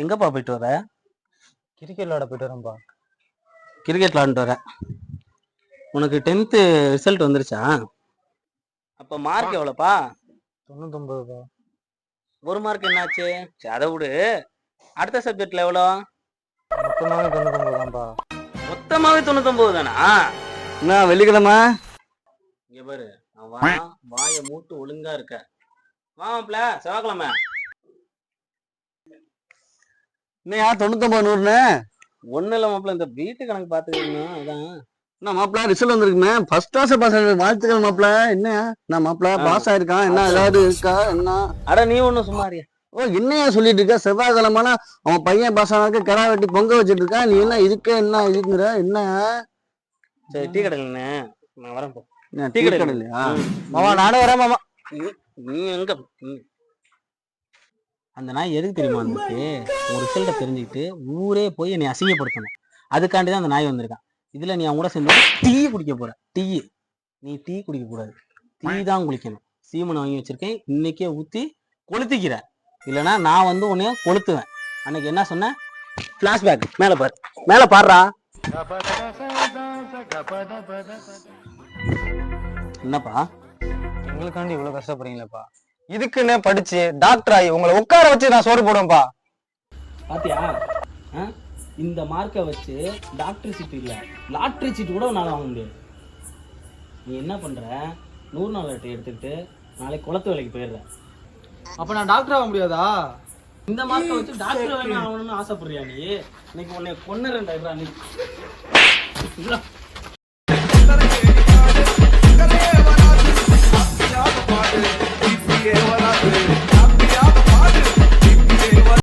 எங்கப்பா போயிட்டு வர? கிரிக்கெட் விளையாட போயிட்டு வரேன்ப்பா கிரிக்கெட் விளாண்டுட்டு வர. உனக்கு டென்த்து ரிசல்ட் வந்துருச்சா? அப்போ மார்க் எவ்வளோப்பா? தொண்ணூத்தொம்பதுப்பா. ஒரு மார்க் என்னாச்சு? சரி அதை விடு. அடுத்த சப்ஜெக்ட்ல எவ்வளோ? மொத்தமாகவே தொண்ணூத்தொம்பது தான்ப்பா மொத்தமாவே தொண்ணூத்தொம்பது தானா என்ன வெள்ளிக்கிழமை? இங்க பாரு நான் வா வாயை மூட்டு ஒழுங்கா இருக்க. வா மாப்ள செவ்வாய்க்கிழமை. என்னையா தொண்ணூத்தொம்பது நூறுன்னு ஒண்ணு இல்ல மாப்ள இந்த வீட்டு கணக்கு பாத்துக்கணும் அதான். என்ன மாப்பிள ரிசல்ட் வந்திருக்குமே. ஃபர்ஸ்ட் கிளாஸ் பாஸ் வாழ்த்துக்கள் மாப்பிள என்ன? என்ன மாப்பிள. பாஸ் ஆயிருக்கான் என்ன ஏதாவது இருக்கா? என்ன அட நீ ஒண்ணும் சும்மாரியா ஓ என்னையா சொல்லிட்டு இருக்க? செவ்வாய்க்கிழமைனா அவன் பையன் பாஸ் ஆனாக்க கடா வெட்டி பொங்க வச்சிட்டு இருக்கான் நீ என்ன இதுக்கு என்ன இதுங்கிற என்ன? சரி டீ கடையிலண்ணே நான் வரேன் டீ டீ கடை கடை இல்லையா ம். மாமா நானும் வரேன் மாமா. நீ எங்க. அந்த நாய் எதுக்கு தெரியுமா வந்துச்சு ஒரு ரிசல்ட்டை தெரிஞ்சுக்கிட்டு ஊரே போய் என்னை அசிங்கப்படுத்தணும். அதுக்காண்டி தான் அந்த நாய் வந்திருக்கான். இதுல நீ அவன் கூட சேர்ந்து டீ குடிக்க போற. டீ. நீ டீ குடிக்க கூடாது. டீ தான் குளிக்கணும். சீமனை வாங்கி வச்சிருக்கேன். இன்னைக்கே ஊத்தி கொளுத்திக்கிற. இல்லைன்னா நான் வந்து உன்னைய கொளுத்துவேன். அன்னைக்கு என்ன சொன்னேன் ஃபிளாஷ்பேக் மேல பாரு. மேல பாடுறா. என்னப்பா? எங்களுக்காண்டி இவ்வளவு கஷ்டப்படுறீங்களேப்பா. இதுக்குன்னே படிச்சு டாக்டர் ஆகி உங்களை உட்கார வச்சு நான் சோறு போடுவேன்ப்பா. பாத்தியா? ஆ? இந்த மார்க்கை வச்சு டாக்டர் சீட் இல்ல. லாட்ரி சீட் கூட உன்னால வாங்க முடியாது. நீ என்ன பண்ற? நூறு நாள் அட்டை எடுத்துக்கிட்டு நாளைக்கு குளத்து வேலைக்கு போயிடுற. அப்ப நான் டாக்டர் ஆக முடியாதா? இந்த மார்க்கை வச்சு டாக்டர் வேணும் ஆகணும்னு ஆசைப்படுறியா நீ? இன்னைக்கு உன்னை கொண்டு ரெண்டாயிரா நீ. Yeah, what I do.